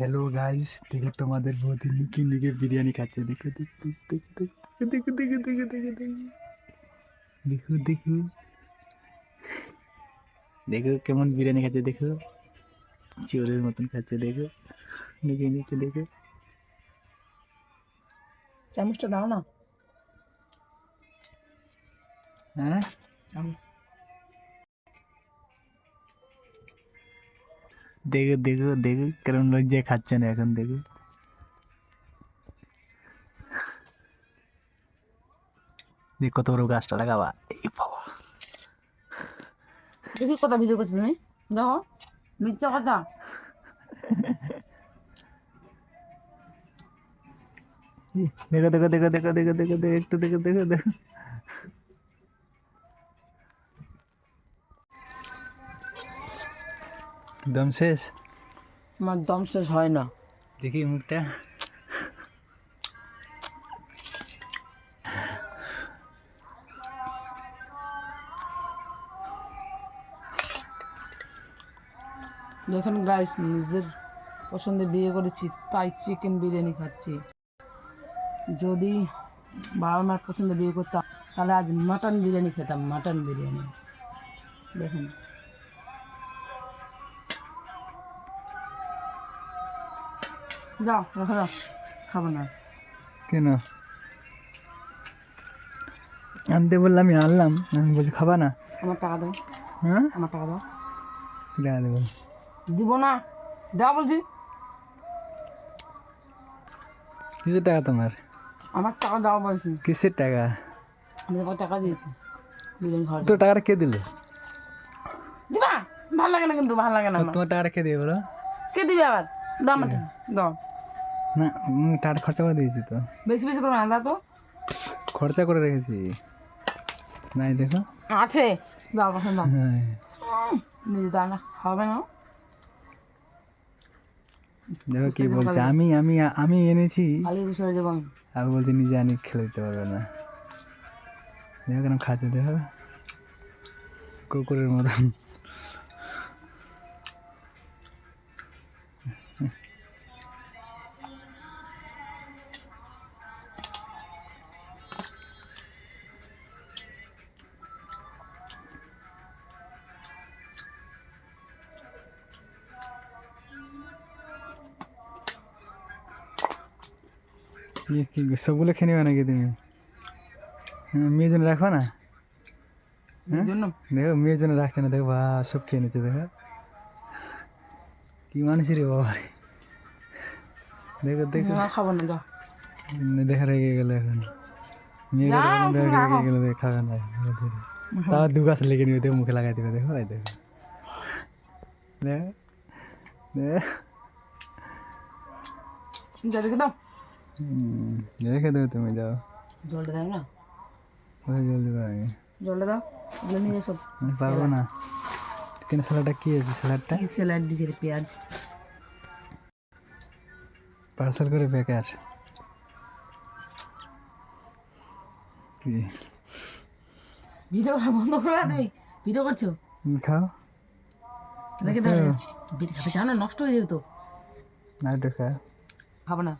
Hello guys দেখো তোমাদের বৌদি লুকিয়ে লুকিয়ে বিরিয়ানি খাচ্ছে দেখো দেখো দেখো দেখো দেখো দেখো দেখো দেখো দেখো দেখো কেমন বিরিয়ানি খাচ্ছে দেখো চোরের মতন খাচ্ছে দেখো লুকিয়ে লুকিয়ে দেখো চামচটা দাও না হ্যাঁ চামচ দেখো দেখে দেখে কেমন লজ্জায় খাচ্ছে না এখন দেখে দেখ কত বড় গাছটা লাগাবা এই বাবা দেখি কথা ভিডিও করছিস তুমি দেখো মিথ্যা কথা দেখো দেখো দেখো দেখো দেখো দেখো দেখো একটু দেখো দেখো দেখো দম শেষ? আমার দম শেষ হয় না। দেখি মুখটা। দেখুন গাইস নিজের পছন্দে বিয়ে করেছি তাই চিকেন বিরিয়ানি খাচ্ছি। যদি বাবা মার পছন্দে বিয়ে করতাম তাহলে আজ মাটন বিরিয়ানি খেতাম মাটন বিরিয়ানি। দেখেন। যাও রেখে দাও। খাব না। কেন? আনতে বললাম আমি আনলাম। আমি বলছি খাবা না? আমার টাকা দাও। হ্যাঁ? আমার টাকা দাও। টাকা দেবো? দিব না। দাও বলছি। কিসের টাকা তোমার? আমার টাকা দাও বলছি। কিসের টাকা? টাকা দিয়েছি। বিরিয়ানি খাওয়ার তো টাকাটা কে দিলে? দিবা? ভালো লাগে না কিন্তু ভালো লাগে না তোমার টাকাটা কে দিয়ে বলো? কে দিবে আবার? দাও আমার দাও। না টাকাটা খরচা করে দিয়েছি তো। বেশি বেশি করবে না তো? খরচা করে রেখেছি। নাই দেখো। আছে দাও দাও হ্যাঁ। নিজে দাও না খাবে না। দেখো কি বলছে আমি আমি আমি এনেছি। আমি বলছি নিজে আনি খেলে দিতে পারবে না। দেখো কেন খাচ্ছে দেখো। কুকুরের মতন। ইয়ে কি সবগুলো খেয়ে নেবে নাকি তুমি? হ্যাঁ মেয়ের জন্য রাখো না? এই দেখো মেয়ের জন্য রাখছে না দেখো বা সব খেয়ে নিচ্ছে দেখো। কি মানুষ রে বাবা। দেখো দেখো। খাব না দেখা রেগে গেল এখন। মেয়ে রেগে খাবে না। তাও দু গাছ লেগে নিবে দেখো মুখে লাগাই দিবে দেখো দেখো। দেখো দেখো দাও। রেখে দেবে তুমি যাও। জলটা দাও না? কোথায় জল দেবে আগে? জলটা দাও এগুলো নিয়ে সব পারব না। কেন স্যালাডটা কি আছে স্যালাডটা? কি স্যালাড দিয়েছে রে, পেঁয়াজ? পার্সেল করে বেকার। ভিডিও করা বন্ধ করে তুমি? ভিডিও করছ? খাও। রেখে দাও। ভিডিও খাবে জানো নষ্ট হয়ে যাবে তো না একটু খাও খাব না।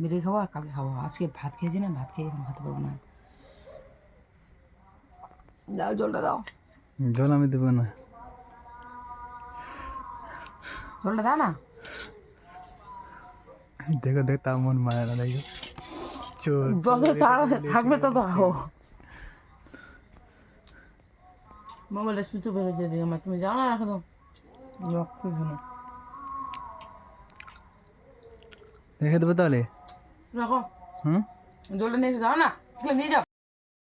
বেরিয়ে খাব আর কালকে খাব। আজকে ভাত খেয়েছি না ভাত খেয়ে এখন খেতে পারব না। দাও জলটা দাও। জল আমি দেবো না। জলটা দাও না। দেখো দেখ তাও মন মারে না দেখো। যত থাকবে তত খাব। মোবাইলটা অফ হয়ে দিয়ে তুমি যাও না রাখো তো রেখে দেবো তাহলে? রাখো হুম জলটা নিয়ে এসে যাও না নিয়ে যাও